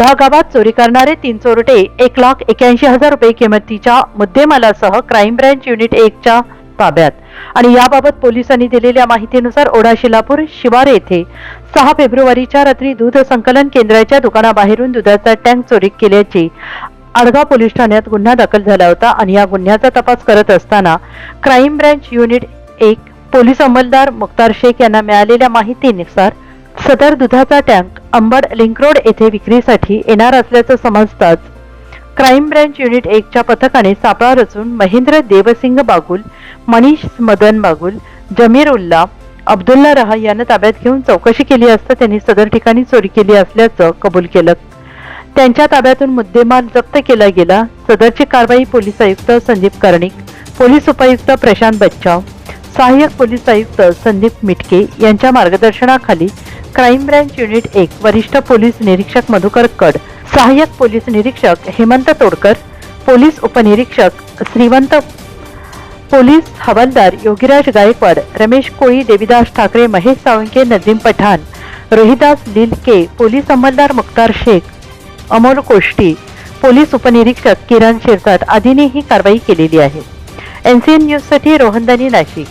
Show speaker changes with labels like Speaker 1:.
Speaker 1: या गावात चोरी करणारे तीन चोरटे एक लाख एक्याऐंशी हजार रुपये किमतीच्या मुद्देमालासह क्राईम ब्रँच युनिट एकच्या ताब्यात. आणि याबाबत पोलिसांनी दिलेल्या माहितीनुसार ओढा शिलापूर शिवार येथे सहा फेब्रुवारीच्या रात्री दूध संकलन केंद्राच्या दुकानाबाहेरून दुधाचा टँक चोरी केल्याची आडगाव पोलीस ठाण्यात गुन्हा दाखल झाला होता आणि या गुन्ह्याचा तपास करत असताना क्राईम ब्रँच युनिट एक पोलीस अंमलदार मुक्तार शेख यांना मिळालेल्या माहितीनुसार सदर दुधाचा टँक अंबड लिंक रोड येथे विक्रीसाठी येणार असल्याचं समजताच क्राईम ब्रँच युनिट एकच्या पथकाने सापळा रचून महेंद्र देवसिंग बागुल मनीष मदन बागुल जमीर उल्ला अब्दुल्ला रहा यांना ताब्यात घेऊन चौकशी केली असता त्यांनी सदर ठिकाणी चोरी केली असल्याचं कबूल केलं. त्यांच्या ताब्यातून मुद्देमाल जप्त केला गेला. सदरची कारवाई पोलीस आयुक्त संदीप कर्णिक पोलीस उपायुक्त प्रशांत बच्चाव सहाय्यक पोलीस आयुक्त संदीप मिटके यांच्या मार्गदर्शनाखाली क्राईम ब्रँच युनिट एक वरिष्ठ पोलीस निरीक्षक मधुकर कड सहाय्यक पोलीस निरीक्षक हेमंत तोडकर पोलीस उपनिरीक्षक श्रीवंत पोलीस हवालदार योगीराज गायकवाड रमेश कोळी देवीदास ठाकरे महेश सावंके नदीम पठाण रोहिदास लिलके पोलीस अंमलदार मुख्तार शेख अमोल कोष्टी पोलीस उपनिरीक्षक किरण शिरसाट आदींनी ही कारवाई केलेली आहे. एनसीएन न्यूजसाठी रोहनदानी नाशिक.